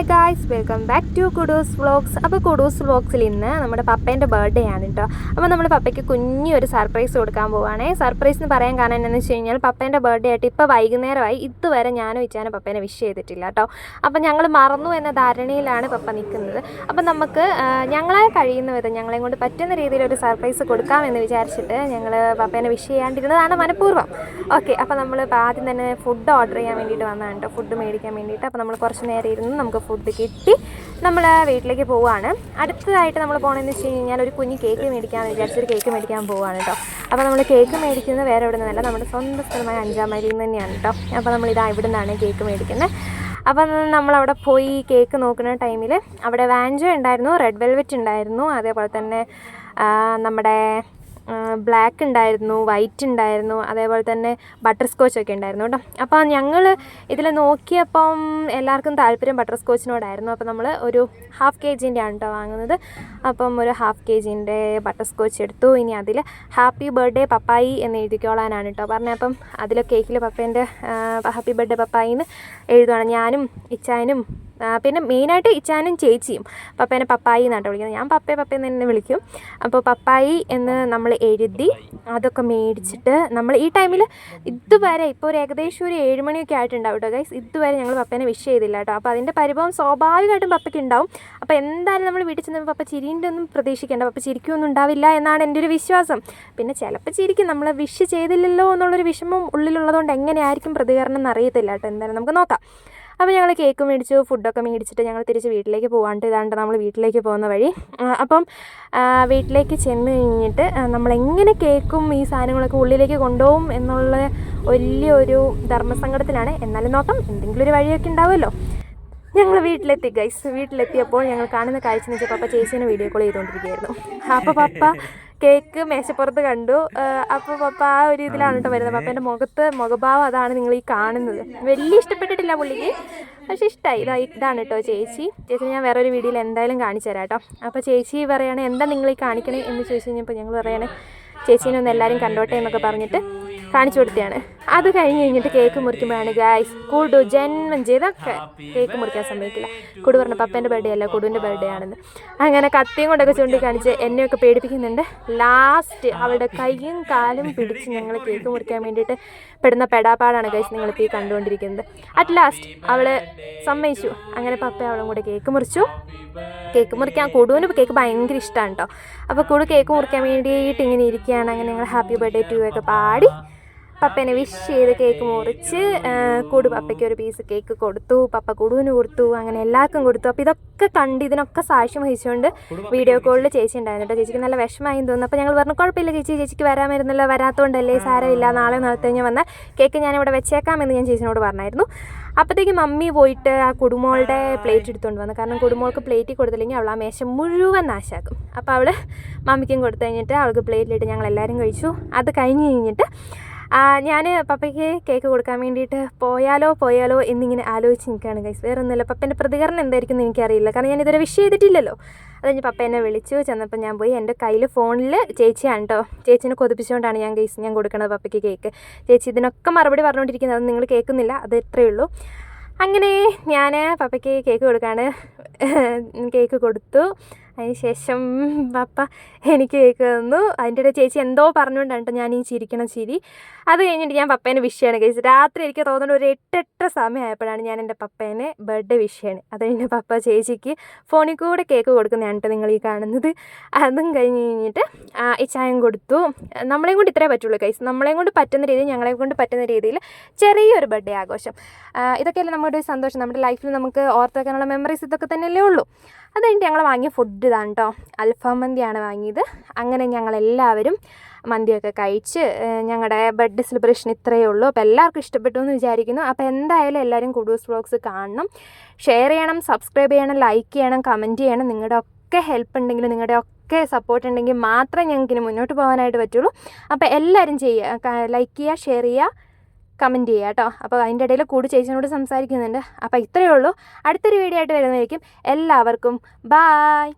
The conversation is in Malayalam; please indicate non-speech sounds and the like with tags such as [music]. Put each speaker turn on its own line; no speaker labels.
Hi guys welcome back to Kudus vlogs അപ്പോൾ കുഡൂസ് വ്ളോഗ്സിൽ ഇന്ന് നമ്മുടെ പപ്പേന്റെ ബർത്ത്ഡേ ആണ് കേട്ടോ അപ്പോൾ നമ്മൾ പപ്പയ്ക്ക് കുഞ്ഞൊരു സർപ്രൈസ് കൊടുക്കാൻ പോവുകയാണേ സർപ്രൈസ് എന്ന് പറയാൻ കാരണം എന്താണെന്ന് വെച്ച് കഴിഞ്ഞാൽ പപ്പേന്റെ ബർത്ത്ഡേ ആയിട്ട് ഇപ്പോൾ വൈകുന്നേരമായി. ഇതുവരെ ഞാനും ഇച്ചാനും പപ്പേനെ വിഷ് ചെയ്തിട്ടില്ല കേട്ടോ അപ്പോൾ ഞങ്ങൾ മറന്നു എന്ന ധാരണയിലാണ് പപ്പ നിൽക്കുന്നത് അപ്പോൾ നമുക്ക് ഞങ്ങളെ കഴിയുന്ന വിധം ഞങ്ങളെ കൊണ്ട് പറ്റുന്ന രീതിയിൽ ഒരു സർപ്രൈസ് കൊടുക്കാമെന്ന് വിചാരിച്ചിട്ട് ഞങ്ങൾ പപ്പേനെ വിഷ് ചെയ്യാണ്ടിരുന്നതാണ് മനഃപൂർവം. ഓക്കെ അപ്പോൾ നമ്മൾ ആദ്യം തന്നെ ഫുഡ് ഓർഡർ ചെയ്യാൻ വേണ്ടിയിട്ട് വന്നതാണ് കേട്ടോ ഫുഡ് മേടിക്കാൻ വേണ്ടിയിട്ട്. അപ്പോൾ നമ്മൾ കുറച്ച് നേരം ഇരുന്ന് നമുക്ക് ഫുഡ് കിട്ടി. നമ്മൾ വീട്ടിലേക്ക് പോവുകയാണ് അടുത്തതായിട്ട് നമ്മൾ പോകണമെന്ന് വെച്ച് കഴിഞ്ഞാൽ ഒരു കുഞ്ഞ് കേക്ക് മേടിക്കാൻ വിചാരിച്ചൊരു കേക്ക് മേടിക്കാൻ പോവുകയാണ് കേട്ടോ അപ്പോൾ നമ്മൾ കേക്ക് മേടിക്കുന്നത് വേറെ എവിടെ നിന്നല്ല നമ്മുടെ സ്വന്തം സ്ഥലമായ അഞ്ചാം മൈലിൽ നിന്ന് തന്നെയാണ് കേട്ടോ അപ്പോൾ നമ്മൾ ഇതാ ഇവിടെ നിന്നാണ് കേക്ക് മേടിക്കുന്നത് അപ്പം നമ്മളവിടെ പോയി കേക്ക് നോക്കുന്ന ടൈമിൽ അവിടെ വാഞ്ചോ ഉണ്ടായിരുന്നു റെഡ് വെൽവെറ്റ് ഉണ്ടായിരുന്നു. അതേപോലെ തന്നെ നമ്മുടെ ബ്ലാക്ക് ഉണ്ടായിരുന്നു വൈറ്റ് ഉണ്ടായിരുന്നു അതേപോലെ തന്നെ ബട്ടർ സ്കോച്ച് ഒക്കെ ഉണ്ടായിരുന്നു കേട്ടോ. അപ്പോൾ ഞങ്ങൾ ഇതിൽ നോക്കിയപ്പം എല്ലാവർക്കും താല്പര്യം ബട്ടർ സ്കോച്ചിനോടായിരുന്നു അപ്പോൾ നമ്മൾ ഒരു ഹാഫ് കെ ജിന്റെ ആണ് കേട്ടോ വാങ്ങുന്നത്. അപ്പം ഒരു ഹാഫ് കെ ജിന്റെ ബട്ടർ സ്കോച്ച് എടുത്തു. ഇനി അതിൽ ഹാപ്പി ബർത്ത്ഡേ പപ്പായി എന്ന് എഴുതിക്കോളാനാണ് കേട്ടോ പറഞ്ഞത്. അപ്പം അതിലെ കേക്കിൽ പപ്പേന്റെ ഹാപ്പി ബർത്ത്ഡേ പപ്പായി എന്ന് എഴുതുവാണ്. ഞാനും ഇച്ചാനും ആ, പിന്നെ മെയിനായിട്ട് ഇച്ചാനും ചേച്ചിയും പപ്പേനെ പപ്പായി എന്നാണ് വിളിക്കുന്നത്. ഞാൻ പപ്പയെ പപ്പയെന്ന് തന്നെ വിളിക്കും. അപ്പോൾ പപ്പായി എന്ന് നമ്മൾ എഴുതി അതൊക്കെ മേടിച്ചിട്ട് നമ്മൾ ഈ ടൈമിൽ ഇതുവരെ ഇപ്പോൾ ഒരു ഏകദേശം ഒരു ഏഴ് മണിയൊക്കെ ആയിട്ടുണ്ടാവും കേട്ടോ ഗൈസ് ഇതുവരെ ഞങ്ങൾ പപ്പേനെ വിഷ് ചെയ്തില്ല കേട്ടോ അപ്പോൾ അതിന്റെ പരിഭവം സ്വാഭാവികമായിട്ടും പപ്പയ്ക്ക് ഉണ്ടാവും. അപ്പോൾ എന്തായാലും നമ്മൾ വീട്ടിൽ ചെന്ന് പപ്പ ചിരിന്റെ ഒന്നും പ്രതീക്ഷിക്കേണ്ട. പപ്പ ചിരിക്കൊന്നും ഉണ്ടാവില്ല എന്നാണ് എന്റെ ഒരു വിശ്വാസം. പിന്നെ ചിലപ്പോൾ ചിരിക്കും. നമ്മൾ വിഷ് ചെയ്തില്ലല്ലോ എന്നുള്ളൊരു വിഷമം ഉള്ളിലുള്ളതുകൊണ്ട് എങ്ങനെയായിരിക്കും പ്രതികരണം എന്ന് അറിയത്തില്ല കേട്ടോ എന്തായാലും നമുക്ക് നോക്കാം. അപ്പോൾ ഞങ്ങൾ കേക്ക് മേടിച്ചു ഫുഡൊക്കെ മേടിച്ചിട്ട് ഞങ്ങൾ തിരിച്ച് വീട്ടിലേക്ക് പോകാണ്ട് ഇതാണ്ട് നമ്മൾ വീട്ടിലേക്ക് പോകുന്ന വഴി. അപ്പം വീട്ടിലേക്ക് ചെന്ന് കഴിഞ്ഞിട്ട് നമ്മളെങ്ങനെ കേക്കും ഈ സാധനങ്ങളൊക്കെ ഉള്ളിലേക്ക് കൊണ്ടുപോകും എന്നുള്ള വലിയൊരു ധർമ്മസങ്കടത്തിലാണ്. എന്നാലും നോക്കാം എന്തെങ്കിലും ഒരു വഴിയൊക്കെ ഉണ്ടാവുമല്ലോ. ഞങ്ങൾ വീട്ടിലെത്തി ഗൈസ് വീട്ടിലെത്തിയപ്പോൾ ഞങ്ങൾ കാണുന്ന കാഴ്ച എന്ന് വെച്ചാൽ പപ്പ ചേച്ചീനെ വീഡിയോ കോൾ ചെയ്തുകൊണ്ടിരിക്കുകയായിരുന്നു അപ്പോൾ പപ്പ കേക്ക് മേശപ്പുറത്ത് കണ്ടു. അപ്പോൾ പപ്പ ആ ഒരു ഇതിലാണ് കേട്ടോ വരുന്നത്. പപ്പേന്റെ മുഖത്ത് മുഖഭാവം അതാണ് നിങ്ങൾ ഈ കാണുന്നത്. വലിയ ഇഷ്ടപ്പെട്ടിട്ടില്ല പുള്ളിക്ക്. പക്ഷെ ഇഷ്ടമായി ഇതാ ഇതാണ് കേട്ടോ ചേച്ചി. ചേച്ചി ഞാൻ വേറൊരു വീഡിയോയിൽ എന്തായാലും കാണിച്ചു തരാം കേട്ടോ. അപ്പോൾ ചേച്ചി പറയണേ എന്താ നിങ്ങൾ ഈ കാണിക്കണേ? എന്ന് ചോദിച്ചു കഴിഞ്ഞപ്പോൾ ഞങ്ങൾ പറയണേ ചേച്ചീനെ ഒന്ന് എല്ലാവരും കണ്ടോട്ടെ എന്നൊക്കെ പറഞ്ഞിട്ട് കാണിച്ചു കൊടുത്തതാണ്. അത് കഴിഞ്ഞ് കഴിഞ്ഞിട്ട് കേക്ക് മുറിക്കുമ്പോഴാണ് ഗായ്സ് കുടു ജന്മം ചെയ്തൊക്കെ കേക്ക് മുറിക്കാൻ സമ്മതിക്കില്ല കുടു പറഞ്ഞ പപ്പേന്റെ ബർത്ത്ഡേ അല്ല കുടുവിന്റെ ബർത്ത്ഡേ ആണെന്ന്. അങ്ങനെ കത്തിയും കൊണ്ടൊക്കെ ചൂണ്ടിക്കാണിച്ച് എന്നെയൊക്കെ പേടിപ്പിക്കുന്നുണ്ട്. ലാസ്റ്റ് അവളുടെ കൈയും കാലും പിടിച്ച് ഞങ്ങൾ കേക്ക് മുറിക്കാൻ വേണ്ടിയിട്ട് പെടുന്ന പെടാപ്പാടാണ് ഗൈസ് നിങ്ങളിപ്പോൾ ഈ കണ്ടുകൊണ്ടിരിക്കുന്നത്. അറ്റ് ലാസ്റ്റ് അവൾ സമ്മതിച്ചു. അങ്ങനെ പപ്പ അവളും കൂടെ കേക്ക് മുറിച്ചു. കേക്ക് മുറിക്കാൻ കുടുവിന് കേക്ക് ഭയങ്കര ഇഷ്ടമാണ് കേട്ടോ അപ്പോൾ കുടു കേക്ക് മുറിക്കാൻ വേണ്ടിയിട്ട് ഇങ്ങനെ ഇരിക്കുകയാണ്. അങ്ങനെ ഞങ്ങൾ ഹാപ്പി ബർത്ത്ഡേ ടു ഒക്കെ പാടി. പപ്പേനെ വിഷ് ചെയ്ത് കേക്ക് മുറിച്ച് കൂടു പപ്പയ്ക്ക് ഒരു പീസ് കേക്ക് കൊടുത്തു പപ്പ കുടുവിന് കൊടുത്തു അങ്ങനെ എല്ലാവർക്കും കൊടുത്തു. അപ്പോൾ ഇതൊക്കെ കണ്ട് ഇതിനൊക്കെ സാക്ഷ്യം വഹിച്ചുകൊണ്ട് വീഡിയോ കോളിൽ ചേച്ചി ഉണ്ടായിരുന്നു കേട്ടോ. ചേച്ചിക്ക് നല്ല വിഷമമായി തോന്നുന്നു. അപ്പോൾ ഞങ്ങൾ പറഞ്ഞു കുഴപ്പമില്ല ചേച്ചി ചേച്ചിക്ക് വരാമായിരുന്നല്ലോ വരാത്തതുകൊണ്ടല്ലേ സാരമില്ല നാളെ നാളത്തെ കഴിഞ്ഞ് വന്നാൽ കേക്ക് ഞാനിവിടെ വെച്ചേക്കാമെന്ന് ഞാൻ ചേച്ചിനോട് പറഞ്ഞായിരുന്നു. അപ്പോഴത്തേക്ക് മമ്മി പോയിട്ട് ആ കുടുമോളുടെ പ്ലേറ്റ് എടുത്തുകൊണ്ട് വന്നു. കാരണം കുടുമോൾക്ക് പ്ലേറ്റിൽ കൊടുത്തില്ലെങ്കിൽ അവൾ ആ മേശ മുഴുവൻ നാശാക്കും. അപ്പോൾ അവൾ മമ്മിക്കും കൊടുത്തു കഴിഞ്ഞിട്ട് അവൾക്ക് പ്ലേറ്റിലിട്ട് ഞങ്ങൾ എല്ലാവരും കഴിച്ചു. അത് കഴിഞ്ഞ് കഴിഞ്ഞിട്ട് ഞാൻ പപ്പയ്ക്ക് കേക്ക് കൊടുക്കാൻ വേണ്ടിയിട്ട് പോയാലോ പോയാലോ എന്നിങ്ങനെ ആലോചിച്ച് നിൽക്കുകയാണ് ഗൈസ് വേറെ ഒന്നുമില്ല പപ്പേന്റെ പ്രതികരണം എന്തായിരിക്കും എന്ന് എനിക്കറിയില്ല. കാരണം ഞാൻ ഇതുവരെ വിഷ് ചെയ്തിട്ടില്ലല്ലോ. അത് കഴിഞ്ഞ് പപ്പ എന്നെ വിളിച്ചു. ചെന്നപ്പോൾ ഞാൻ പോയി എന്റെ കയ്യിൽ ഫോണിൽ ചേച്ചിയാണ് കേട്ടോ ചേച്ചിനെ കൊതിപ്പിച്ചുകൊണ്ടാണ് ഞാൻ ഗൈസ് ഞാൻ കൊടുക്കുന്നത് പപ്പയ്ക്ക് കേക്ക്. ചേച്ചി ഇതിനൊക്കെ മറുപടി പറഞ്ഞുകൊണ്ടിരിക്കുന്നത് അത് നിങ്ങൾ കേൾക്കുന്നില്ല. അത് ഇത്രയേ ഉള്ളൂ. അങ്ങനെ ഞാൻ പപ്പയ്ക്ക് കേക്ക് കൊടുക്കാണ് കേക്ക് കൊടുത്തു. അതിന് ശേഷം [laughs] പപ്പ എനിക്ക് കേക്ക് തന്നു. അതിന്റെ ഇടയിൽ ചേച്ചി എന്തോ പറഞ്ഞുകൊണ്ടാണ് ഞാൻ ഈ ചിരിക്കണ ചിരി. അത് കഴിഞ്ഞിട്ട് ഞാൻ പപ്പേനെ വിഷ് ചെയ്യണം കഴിച്ചു രാത്രി എനിക്ക് തോന്നുന്നു ഒരു എട്ടെട്ട സമയമായപ്പോഴാണ് ഞാൻ എന്റെ പപ്പേനെ ബർത്ത്ഡേ വിഷ് ചെയ്യണേ. അത് കഴിഞ്ഞ് പപ്പ ചേച്ചിക്ക് ഫോണിൽ കൂടെ കേക്ക് കൊടുക്കുന്നതാണ് കേട്ടോ നിങ്ങൾ ഈ കാണുന്നത്. അതും കഴിഞ്ഞ് കഴിഞ്ഞിട്ട് ഈ ചായം കൊടുത്തു. നമ്മളെയും കൊണ്ട് ഇത്രേ പറ്റുള്ളൂ കൈസ് നമ്മളെയും കൊണ്ട് പറ്റുന്ന രീതിയിൽ ഞങ്ങളെ കൊണ്ട് പറ്റുന്ന രീതിയിൽ ചെറിയൊരു ബർത്ത്ഡേ ആഘോഷം. ഇതൊക്കെയല്ലേ നമ്മുടെ ഒരു സന്തോഷം. നമ്മുടെ ലൈഫിൽ നമുക്ക് ഓർത്തെക്കാനുള്ള മെമ്മറീസ് ഇതൊക്കെ തന്നെയല്ലേ ഉള്ളൂ. അത് കഴിഞ്ഞിട്ട് ഞങ്ങൾ വാങ്ങിയ ഫുഡ് ഇതാണ് കേട്ടോ അൽഫാം മന്തിയാണ് വാങ്ങിയത്. അങ്ങനെ ഞങ്ങളെല്ലാവരും മന്തിയൊക്കെ കഴിച്ച് ഞങ്ങളുടെ ബർത്ത്ഡേ സെലിബ്രേഷൻ ഇത്രയേ ഉള്ളൂ. അപ്പോൾ എല്ലാവർക്കും ഇഷ്ടപ്പെട്ടു എന്ന് വിചാരിക്കുന്നു. അപ്പോൾ എന്തായാലും എല്ലാവരും കുഡൂസ് വ്ളോഗ്സ് കാണണം. ഷെയർ ചെയ്യണം സബ്സ്ക്രൈബ് ചെയ്യണം ലൈക്ക് ചെയ്യണം കമന്റ് ചെയ്യണം. നിങ്ങളുടെ ഒക്കെ ഹെൽപ്പ് ഉണ്ടെങ്കിൽ നിങ്ങളുടെ ഒക്കെ സപ്പോർട്ട് ഉണ്ടെങ്കിൽ മാത്രമേ ഞങ്ങൾക്ക് ഇനി മുന്നോട്ട് പോകാനായിട്ട് പറ്റുള്ളൂ. അപ്പോൾ എല്ലാവരും ചെയ്യുക ലൈക്ക് ചെയ്യുക ഷെയർ ചെയ്യുക കമന്റ് ചെയ്യുക കേട്ടോ അപ്പോൾ അതിന്റെ ഇടയിൽ കൂടി ചേച്ചിനോട് സംസാരിക്കുന്നുണ്ട്. അപ്പോൾ ഇത്രയേ ഉള്ളൂ. അടുത്തൊരു വീഡിയോ ആയിട്ട് വരുന്നതായിരിക്കും. എല്ലാവർക്കും ബായ്